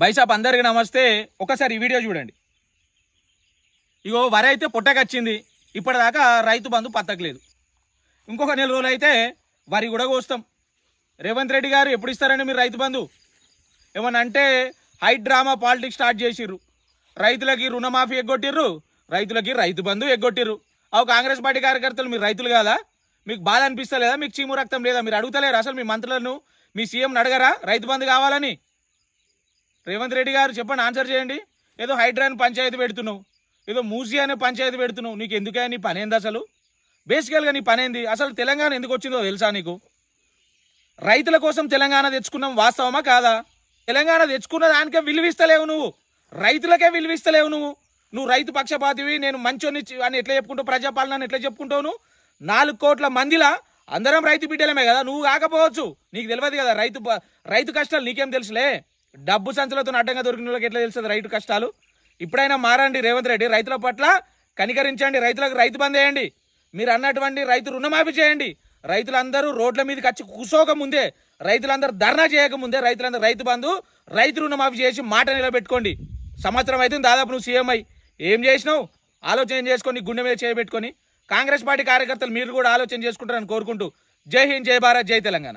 బైసాప్ అందరికి నమస్తే. ఒకసారి ఈ వీడియో చూడండి. ఇగో వరి అయితే పుట్టకొచ్చింది. ఇప్పటిదాకా రైతు బంధు పత్తకలేదు. ఇంకొక నెల రోజులు అయితే వరి కూడా కోస్తాం. రేవంత్ రెడ్డి గారు ఎప్పుడు ఇస్తారండి మీరు రైతు బంధు? ఏమన్నా అంటే హై డ్రామా పాలిటిక్స్ స్టార్ట్ చేసిర్రు. రైతులకి రుణమాఫీ ఎగ్గొట్టిర్రు. రైతులకి రైతు బంధు ఎగ్గొట్టిర్రు. అవు కాంగ్రెస్ పార్టీ కార్యకర్తలు మీరు రైతులు కాదా? మీకు బాధ అనిపిస్తలేదా? మీకు చీము రక్తం లేదా? మీరు అడుగుతలేరు అసలు మీ మంత్రులను? మీ సీఎంని అడగరా? రైతు బంధు కావాలని? రేవంత్ రెడ్డి గారు చెప్పండి ఆన్సర్ చేయండి. ఏదో హైడ్రాన్ పంచాయతీ పెడుతున్నావు. ఏదో మూసి అనే పంచాయతీ పెడుతున్నావు. నీకు ఎందుకే నీ పని ఏంది అసలు బేసికల్గా నీ పని ఏంది అసలు తెలంగాణ ఎందుకు వచ్చిందో తెలుసా నీకు? రైతుల కోసం తెలంగాణ తెచ్చుకున్నాం వాస్తవమా కాదా? తెలంగాణ తెచ్చుకున్న దానికే విలువిస్తలేవు నువ్వు. రైతులకే విలువిస్తలేవు నువ్వు. నువ్వు రైతు పక్షపాతివి నేను మంచోని అని ఎట్లా చెప్పుకుంటావు? ప్రజాపాలన అని ఎట్లా చెప్పుకుంటావు నువ్వు? నాలుగు కోట్ల మందిలా అందరం రైతు బిడ్డలమే కదా? నువ్వు కాకపోవచ్చు. నీకు తెలియదు కదా రైతు ప- రైతు కష్టాలు నీకేం తెలుసులే? డబ్బు సంచులతో అడ్డంగా దొరికిన వాళ్ళకి ఎట్లా తెలుస్తుంది రైతు కష్టాలు? ఇప్పుడైనా మారండి రేవంత్ రెడ్డి రైతుల పట్ల కనికరించండి రైతులకు రైతు బంద్ వేయండి మీరు అన్నటువంటి రైతు రుణమాఫీ చేయండి. రైతులందరూ రోడ్ల మీదకి వచ్చి కూసోక ముందే రైతులందరూ ధర్నా చేయక ముందే రైతులందరూ రైతు బంధు రైతు రుణమాఫీ చేసి మాట నిలబెట్టుకోండి. సంవత్సరం అయితే దాదాపు నువ్వు సీఎం అయి ఏం చేసినావు? ఆలోచన చేసుకొని గుండె మీద చేయబెట్టుకొని కాంగ్రెస్ పార్టీ కార్యకర్తలు మీరు కూడా ఆలోచన చేసుకుంటారని కోరుకుంటూ జై హింద్ జై భారత్ జై తెలంగాణ.